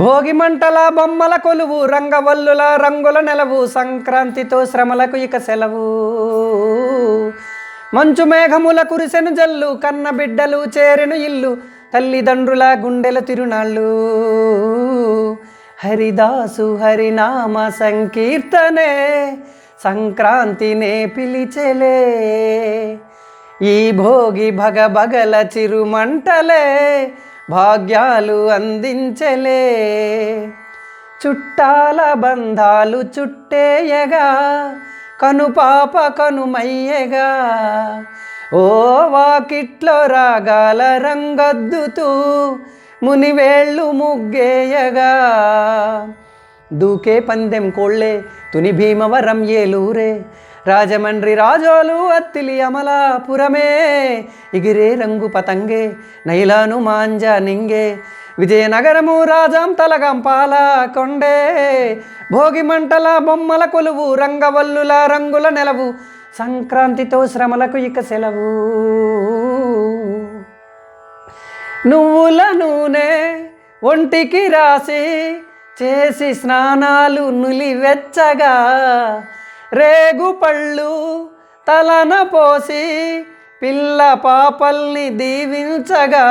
భోగి మంటల బొమ్మల కొలువు రంగవల్లుల రంగుల నెలవు సంక్రాంతితో శ్రమలకు ఇక సెలవు. మంచు మేఘముల కురిసెను జల్లు కన్న బిడ్డలు చేరెను ఇల్లు తల్లిదండ్రుల గుండెల తిరునాళ్ళు. హరిదాసు హరినామ సంకీర్తనే సంక్రాంతినే పిలిచెలే. ఈ భోగి భగభగల చిరుమంటలే భాగ్యాలు అందించలే. చుట్టాల బంధాలు చుట్టేయగా కనుపాప కనుమయ్యగా. ఓ వాకిట్లో రాగాల రంగద్దుతూ మునివేళ్ళు ముగ్గేయగా. దూకే పందెం కోళ్ళే తుని భీమవరం ఏలూరే రాజమండ్రి రాజోలు అత్తిలి అమలాపురమే. ఎగిరే రంగు పతంగే నైలాను మాంజ నింగే. విజయనగరము రాజాం తలగం పాల కొండే భోగి మంటల బొమ్మల కొలువు రంగవల్లుల రంగుల నెలవు సంక్రాంతితో శ్రమలకు ఇక సెలవు. నువ్వుల నూనె ఒంటికి రాసి చేసి స్నానాలు నులివెచ్చగా. రేగుపళ్ళు తలన పోసి పిల్ల పాపల్ని దీవించగా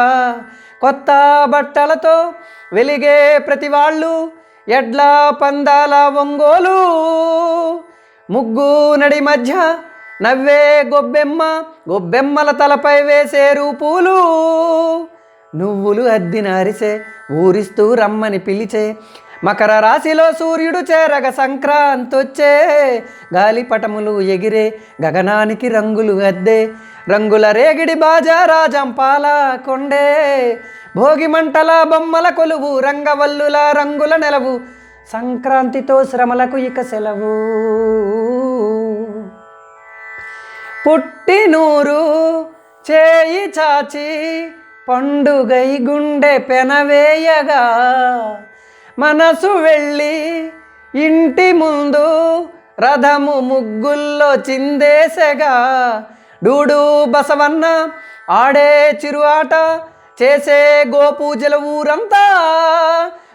కొత్త బట్టలతో వెలిగే ప్రతి వాళ్ళు ఎడ్ల పందాల ఒంగోలు. ముగ్గు నడి మధ్య నవ్వే గొబ్బెమ్మ గొబ్బెమ్మల తలపై వేసేరు పూలు నువ్వులు అద్దినారిసే ఊరిస్తూ రమ్మని పిలిచే మకర రాశిలో సూర్యుడు చేరగ సంక్రాంతొచ్చే. గాలిపటములు ఎగిరే గగనానికి రంగులు అద్దే. రంగుల రేగిడి బాజా రాజంపాల కొండే భోగి మంటల బొమ్మల కొలువు రంగవల్లుల రంగుల నెలవు. సంక్రాంతితో శ్రమలకు ఇక సెలవు. పుట్టినూరు చేయి చాచి పండుగై గుండె పెనవేయగా మనసు వెళ్ళి ఇంటి ముందు రథము ముగ్గుల్లో చిందేసగా డూడు బసవన్న ఆడే చిరు ఆట చేసే గోపూజల ఊరంతా.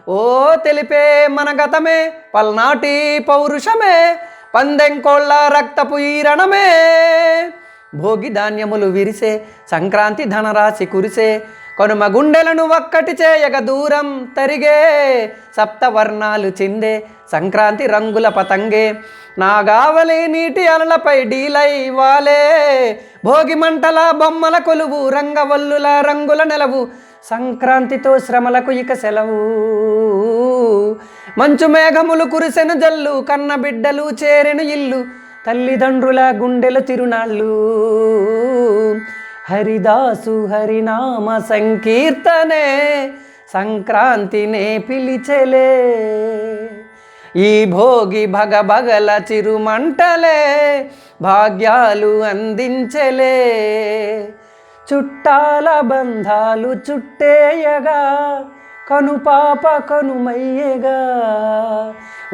ఓ తెలిపే మన గతమే పల్నాటి పౌరుషమే పందెంకోళ్ళ రక్తపు ఈరణమే. భోగి ధాన్యములు విరిసే సంక్రాంతి ధనరాశి కురిసే కనుమ గుండెలను ఒక్కటి చేయగ దూరం తరిగే సప్తవర్ణాలు చిందే సంక్రాంతి రంగుల పతంగే. నాగావలి నీటి అలలపై డీలై వాలే. భోగి మంటల బొమ్మల కొలువు రంగవల్లుల రంగుల నెలవు. సంక్రాంతితో శ్రమలకు ఇక సెలవు. మంచు మేఘములు కురిసెను జల్లు కన్న బిడ్డలు చేరెను ఇల్లు. తల్లిదండ్రుల గుండెల తిరునాళ్ళు. హరిదాసు హరినామ సంకీర్తనే సంక్రాంతినే పిలిచెలే. ఈ భోగి భగభగల చిరుమంటలే భాగ్యాలు అందించలే. చుట్టాల బంధాలు చుట్టేయగా కనుపాప కనుమయ్యగా.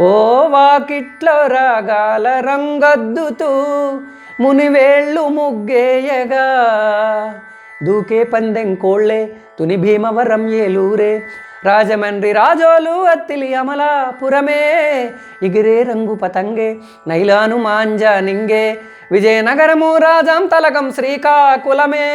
ఓ వాకిట్లో రాగాల రంగద్దుతూ మునివేళ్ళు ముగ్గేయగా. దూకే పందెం కోళ్ళే తుని భీమవరం ఏలూరే. రాజమండ్రి రాజోలు అత్తిలి అమలాపురమే. ఇగిరే రంగు పతంగే నైలాను మాంజ నింగే. విజయనగరము రాజాం తలకం శ్రీకాకుళమే.